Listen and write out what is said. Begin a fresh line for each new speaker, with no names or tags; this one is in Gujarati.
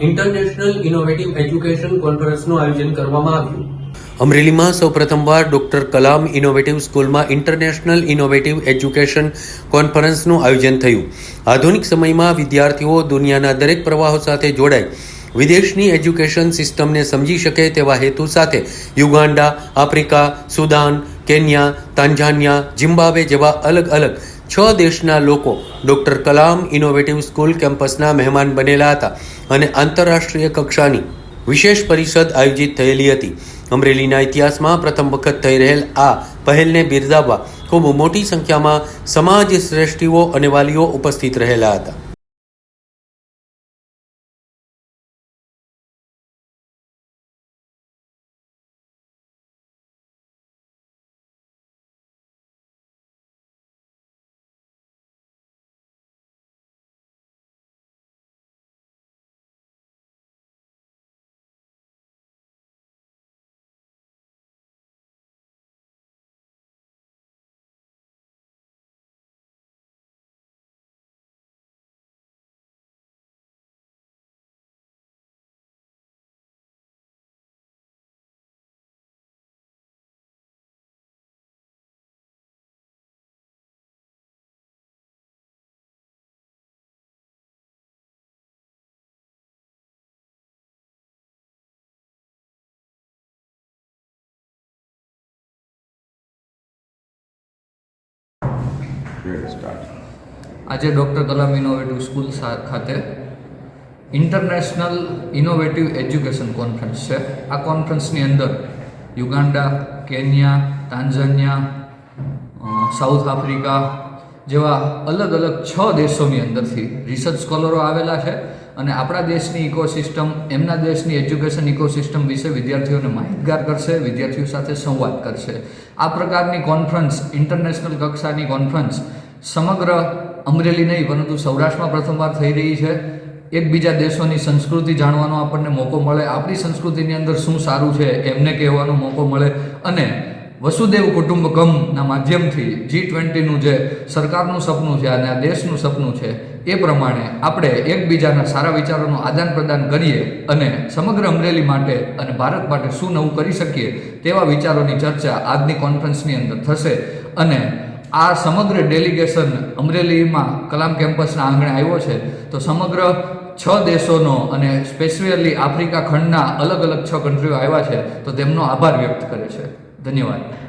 ઇન્ટરનેશનલ ઇનોવેટિવ એજ્યુકેશન કોન્ફરન્સનું આયોજન કરવામાં આવ્યું. અમરેલીમાં સૌ પ્રથમવાર ડોક્ટર કલામ ઇનોવેટિવ સ્કૂલમાં ઇન્ટરનેશનલ ઇનોવેટિવ એજ્યુકેશન કોન્ફરન્સનું આયોજન થયું. આધુનિક સમયમાં વિદ્યાર્થીઓ દુનિયાના દરેક પ્રવાહો સાથે જોડાય. વિદેશની એજ્યુકેશન સિસ્ટમને સમજી શકે તેવા હેતુ સાથે Uganda Africa, Sudan Kenya, Tanzania Zimbabwe જેવા અલગ અલગ છ દેશના લોકો ડૉક્ટર કલામ ઇનોવેટિવ સ્કૂલ કેમ્પસના મહેમાન બનેલા હતા અને આંતરરાષ્ટ્રીય કક્ષાની વિશેષ પરિષદ આયોજિત થયેલી હતી. અમરેલીના ઇતિહાસમાં પ્રથમ વખત થઈ રહેલ આ પહેલને બિરદાવવા ખૂબ મોટી સંખ્યામાં સમાજ શ્રેષ્ઠીઓ અને વાલીઓ ઉપસ્થિત રહેલા હતા.
આજે ડૉક્ટર કલામ ઇનોવેટિવ સ્કૂલ ખાતે ઇન્ટરનેશનલ ઇનોવેટિવ એજ્યુકેશન કોન્ફરન્સ છે. આ કોન્ફરન્સની અંદર Uganda Kenya, Tanzania South Africa જેવા અલગ અલગ છ દેશોની અંદરથી રિસર્ચ સ્કોલરો આવેલા છે. અને આપણા દેશની ઇકોસિસ્ટમ એમના દેશની એજ્યુકેશન ઇકોસિસ્ટમ વિશે વિદ્યાર્થીઓને માહિતગાર કરશે, વિદ્યાર્થીઓ સાથે સંવાદ કરશે. આ પ્રકારની કોન્ફરન્સ ઇન્ટરનેશનલ કક્ષાની કોન્ફરન્સ સમગ્ર અમરેલી નહીં, પરંતુ સૌરાષ્ટ્રમાં પ્રથમવાર થઈ રહી છે. એકબીજા દેશોની સંસ્કૃતિ જાણવાનો આપણને મોકો મળે. આપણી સંસ્કૃતિની અંદર શું સારું છે, એમને કહેવાનો મોકો મળે. અને વસુદેવ કુટુંબકમના માધ્યમથી જી ટ્વેન્ટીનું જે સરકારનું સપનું છે અને આ દેશનું સપનું છે એ પ્રમાણે આપણે એકબીજાના સારા વિચારોનું આદાન પ્રદાન કરીએ અને સમગ્ર અમરેલી માટે અને ભારત માટે શું નવું કરી શકીએ તેવા વિચારોની ચર્ચા આજની કોન્ફરન્સની અંદર થશે. અને આ સમગ્ર ડેલિગેશન અમરેલીમાં કલામ કેમ્પસના આંગણે આવ્યો છે. તો સમગ્ર છ દેશોનો અને સ્પેશિયલી આફ્રિકા ખંડના અલગ અલગ છ કન્ટ્રીઓ આવ્યા છે. તો તેમનો આભાર વ્યક્ત કરે છે. ધન્યવાદ.